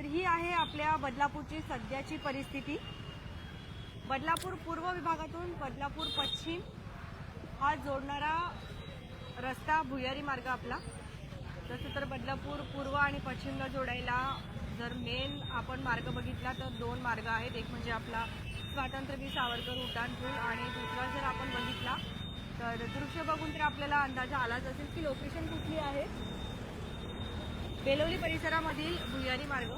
तर ही आहे आपल्या बदलापूरची सध्याची परिस्थिती. बदलापूर पूर्व विभागातून बदलापूर पश्चिम हा जोडणारा रस्ता भुयारी मार्ग आपला. तसं तर बदलापूर पूर्व आणि पश्चिमला जोडायला जर मेन आपण मार्ग बघितला तर दोन मार्ग आहेत. एक म्हणजे आपला स्वातंत्र्यवीर सावरकर उड्डाणपूल आणि दुसरा जर आपण बघितला तर दृश्य बघून तर आपल्याला अंदाजा आलाच असेल की लोकेशन कुठली आहे. बेलोली परिसरामधील भुयारी मार्ग.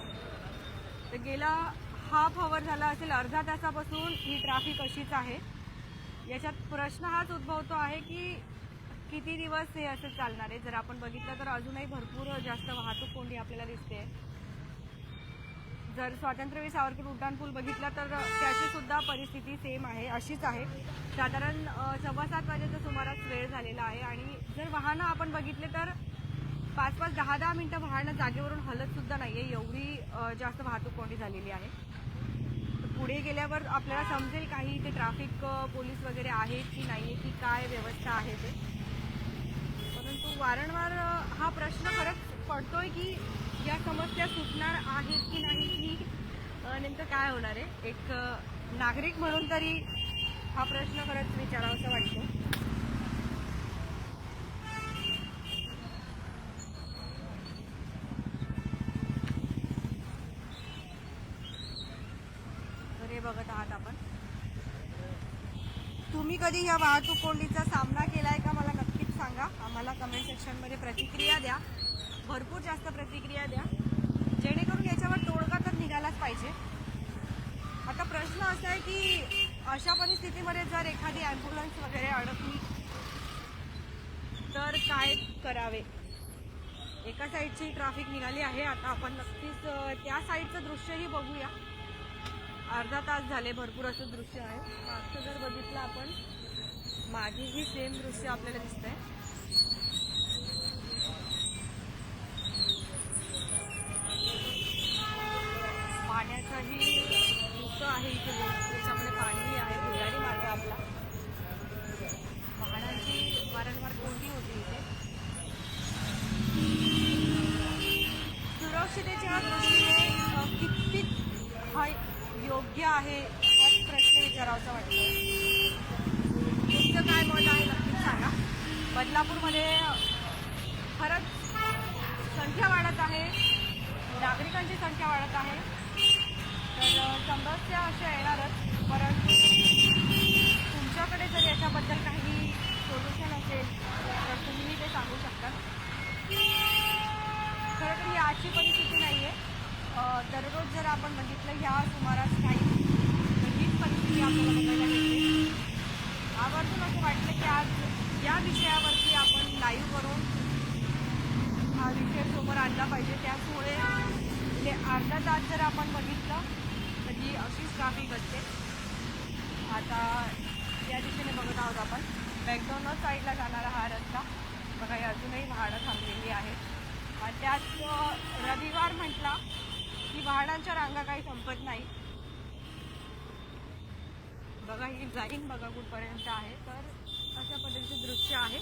तर गेला हाफ अवर झाला असेल अर्धा तासापासून ही ट्रॅफिक अशीच आहे. याच्यात प्रश्न हाच उद्भवतो आहे की किती दिवस हे असं चालणार आहे? जर आपण बघितलं तर अजूनही भरपूर जास्त वाहतूक कोंडी आपल्याला दिसते. जर स्वातंत्र्यवीर सावरकर उड्डाणपूल बघितला तर त्याची सुद्धा परिस्थिती सेम आहे अशीच आहे. साधारण सव्वा सात वाजेचा सुमारास वेळ झालेला आहे आणि जर वाहनं आपण बघितले तर पाच पाच दहा दहा मिनिटं वाहनं जागेवरून हलत सुद्धा नाहीये. एवढी जास्त वाहतूक कोंडी झालेली आहे. पुढे गेल्यावर आपल्याला समजेल काही इथे ट्रॅफिक पोलीस वगैरे आहेत की नाही की काय व्यवस्था आहे ते. परंतु वारंवार हा प्रश्न खरंच पडतोय की या समस्या सुटणार आहेत की नाही की नेमकं काय होणार आहे? एक नागरिक म्हणून तरी हा प्रश्न खरंच विचारावासा वाटतो. बघत आहात आपण. तुम्ही कधी या वाहतूक कोंडीचा सामना केलाय का? मला नक्कीच सांगा. आम्हाला कमेंट सेक्शनमध्ये प्रतिक्रिया द्या. भरपूर जास्त प्रतिक्रिया द्या. जेणेकरून याच्यावर तोडगा तर निघालाच पाहिजे. आता प्रश्न असा आहे की अशा परिस्थितीमध्ये जर एखादी ॲम्ब्युलन्स वगैरे अडकली तर काय करावे? एका साईडची ट्रॅफिक निघाली आहे. आता आपण नक्कीच त्या साईडचं दृश्यही बघूया. अर्धा तास झाले भरपूर असं दृश्य आहे. मागचं जर बघितलं आपण मागेही सेम दृश्य आपल्याला दिसतंय. पाण्याचंही दुःख आहे इथे. त्याच्यामध्ये पाणी आहे. भुयारी मार्ग आपला वाहनांची वारंवार कोंडी होती इथे सुरक्षितेच्या दृष्टीने अ, कितपत हा योग्य आहे हाच प्रश्न विचारावासा वाटतो तुमचं काय मत आहे नक्कीच सांगा. बदलापूरमध्ये खरंच संख्या वाढत आहे. नागरिकांची संख्या वाढत आहे. तर समस्या अशा येणारच परंतु तुमच्याकडे जर याच्याबद्दल काही सोल्युशन असेल तर तुम्ही ते सांगू शकता खरं तर ही आजची परिस्थिती नाही आहे दररोज जर आपण बघितलं ह्या सुमारास काही हीच परिस्थिती आपल्याला बघायला मिळते. आवर्जून असं वाटलं की आज या विषयावरती आपण लाईव्ह करून हा विषय समोर आणला पाहिजे. त्याचमुळे म्हणजे अर्धा तास जर आपण बघितलं तर ही अशीच ट्राफिक असते आता या दिशेने बघत आहोत आपण. मॅकडॉनल्ड साईडला जाणारा हा रस्ता. बघा अजूनही वाहनं थांबलेली आहेत त्यात रविवार म्हटला की वाहनांच्या रांगा काही संपत नाही बघा ही जाईन बघा कुठपर्यंत आहे. तर अशा पद्धतीचे दृश्य आहे.